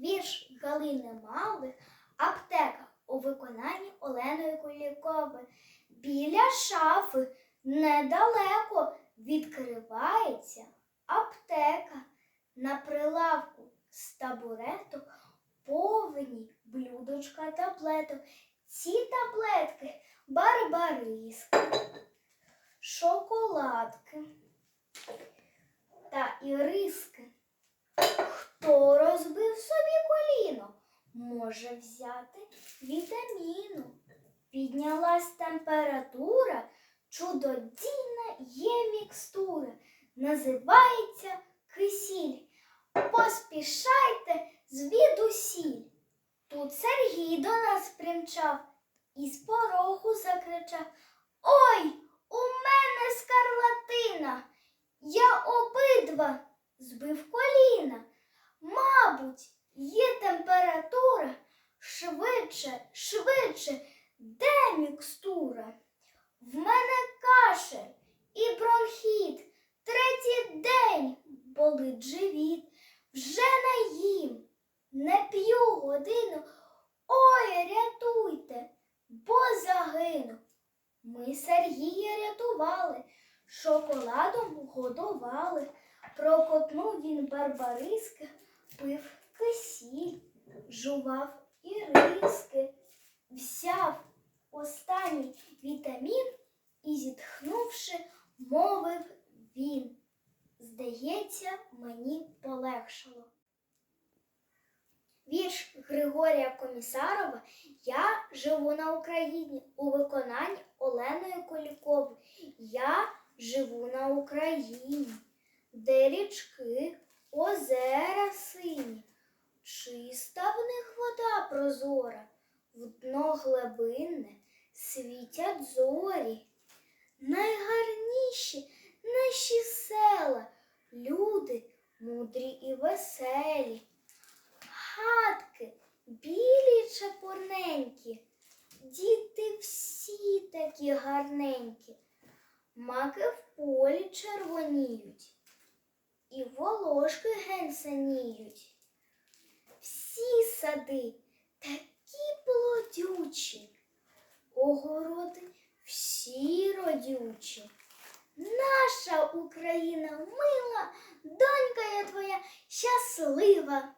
Вірш Галини Малих Аптека у виконанні Оленої Кулікової. Біля шафи недалеко відкривається аптека. На прилавку з табурету повні блюдочка таблеток. Ці таблетки барбариски, шоколадки та іриски. Може взяти вітаміну. Піднялась температура, чудодійна є мікстура, називається кисіль. Поспішайте звідусіль. Тут Сергій до нас примчав і з порогу закричав Ой, у мене скарлатина! Я обидва збив коліна. Мабуть, є температура. Швидше, швидше, де мікстура? В мене кашель і бронхіт. Третій день болить живіт. Вже не їм, не п'ю годину. Ой, рятуйте, бо загину. Ми Сергія рятували, шоколадом годували. Прокотнув він барбариски, пив кисіль, жував і риски, зітхнувши, мовив він. Здається, мені полегшало. Вірш Григорія Комісарова Я живу на Україні у виконанні Оленої Колікової. Я живу на Україні, де річки, озера сині, чиста в них вода прозора, в дно глибинне світять зорі. Найгарніші наші села, люди мудрі і веселі. Хатки білі чепурненькі, діти всі такі гарненькі, маки в полі червоніють, і волошки гень синіють. Всі сади такі плодючі, огороди родючі. Наша Україна мила, донька я твоя щаслива.